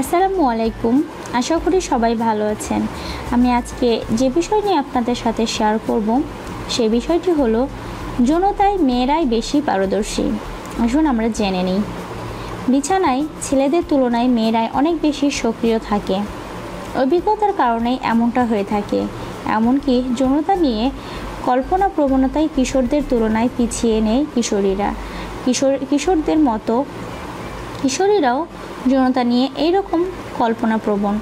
আসসালামু আলাইকুম। আশা করি সবাই ভালো আছেন। আমি আজকে যে বিষয় নিয়ে আপনাদের সাথে শেয়ার করব সেই বিষয়টি হলো, যৌনতায় মেয়েরাই বেশি পারদর্শী। আসুন আমরা জেনে নিই। বিছানায় ছেলেদের তুলনায় মেয়েরাই অনেক বেশি সক্রিয় থাকে। অভিজ্ঞতার কারণেই এমনটা হয়ে থাকে। এমনকি যৌনতা নিয়ে কল্পনা প্রবণতায় কিশোরদের তুলনায় পিছিয়ে নেই কিশোরীরা। কিশোর, কিশোরদের মতো কিশোরীরাও যৌনতা নিয়ে এইরকম কল্পনাপ্রবণ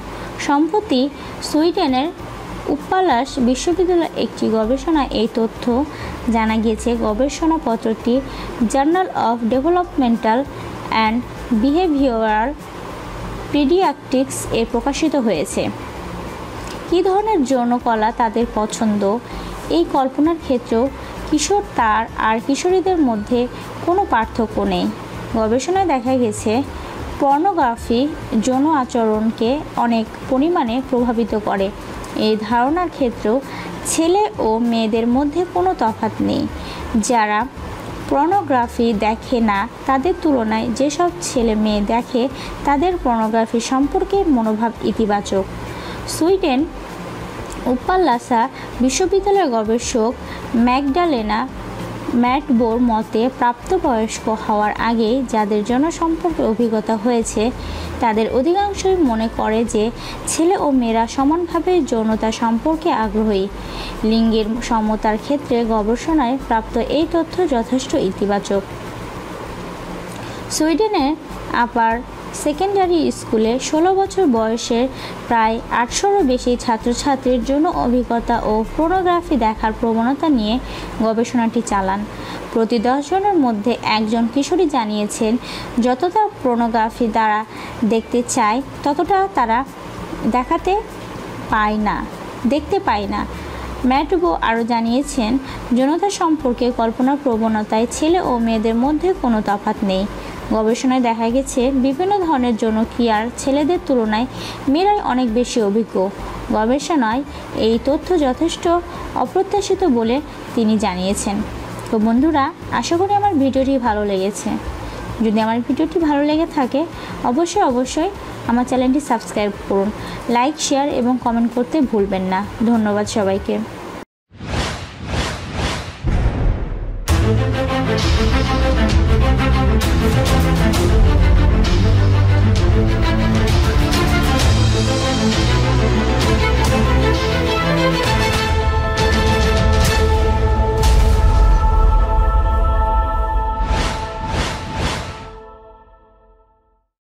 সম্প্রতি সুইডেনের উপ্পালাস বিশ্ববিদ্যালয়ের একটি গবেষণায় এই তথ্য জানা গিয়েছে। গবেষণাপত্রটি journal of developmental and behavioural paediatrics এ প্রকাশিত হয়েছে। কী ধরনের যৌনকলা তাদের পছন্দ? এই কল্পনার ক্ষেত্রেও কিশোর তার আর কিশোরীদের মধ্যে কোনো পার্থক্য নেই। গবেষণায় দেখা গেছে পর্নোগ্রাফি যৌন আচরণকে অনেক পরিমাণে প্রভাবিত করে। এই ধারণার ক্ষেত্রেও ছেলে ও মেয়েদের মধ্যে কোনো তফাৎ নেই। যারা পর্নোগ্রাফি দেখে না, তাদের তুলনায় যেসব ছেলে মেয়ে দেখে, তাদের পর্নোগ্রাফি সম্পর্কে মনোভাব ইতিবাচক। সুইডেন উপ্পাল্লাসা বিশ্ববিদ্যালয়ের গবেষক ম্যাকডালেনা ম্যাটবোর মতে প্রাপ্তবয়স্ক হওয়ার আগেই যাদের জনসম্পর্কে অভিজ্ঞতা হয়েছে, তাদের অধিকাংশই মনে করে যে ছেলে ও মেয়েরা সমানভাবে যৌনতা সম্পর্কে আগ্রহী। লিঙ্গের সমতার ক্ষেত্রে গবেষণায় প্রাপ্ত এই তথ্য যথেষ্ট ইতিবাচক। সুইডেনের আপার সেকেন্ডারি স্কুলে ষোলো বছর বয়সের প্রায় আটশোরও বেশি ছাত্রছাত্রীর জন্য অভিজ্ঞতা ও ফোটোগ্রাফি দেখার প্রবণতা নিয়ে গবেষণাটি চালান। প্রতি দশজনের মধ্যে একজন কিশোরী জানিয়েছেন, যতটা প্রোনোগ্রাফি দ্বারা দেখতে চায়, ততটা তারা দেখাতে পায় না, দেখতে পায় না। ম্যাটবো আরও জানিয়েছেন যৌনতা সম্পর্কে কল্পনা প্রবণতায় ছেলে ও মেয়েদের মধ্যে কোনো তফাৎ নেই। গবেষণায় দেখা গেছে, বিভিন্ন ধরনের যৌন ক্রিয়ার ছেলেদের তুলনায় মেয়েরাই অনেক বেশি অভিজ্ঞ। গবেষণায় এই তথ্য যথেষ্ট অপ্রত্যাশিত বলে তিনি জানিয়েছেন। তো বন্ধুরা, আশা করি আমার ভিডিওটি ভালো লেগেছে। যদি আমার ভিডিওটি ভালো লেগে থাকে, অবশ্যই অবশ্যই আমার চ্যানেলটি সাবস্ক্রাইব করুন। লাইক, শেয়ার এবং কমেন্ট করতে ভুলবেন না। ধন্যবাদ সবাইকে।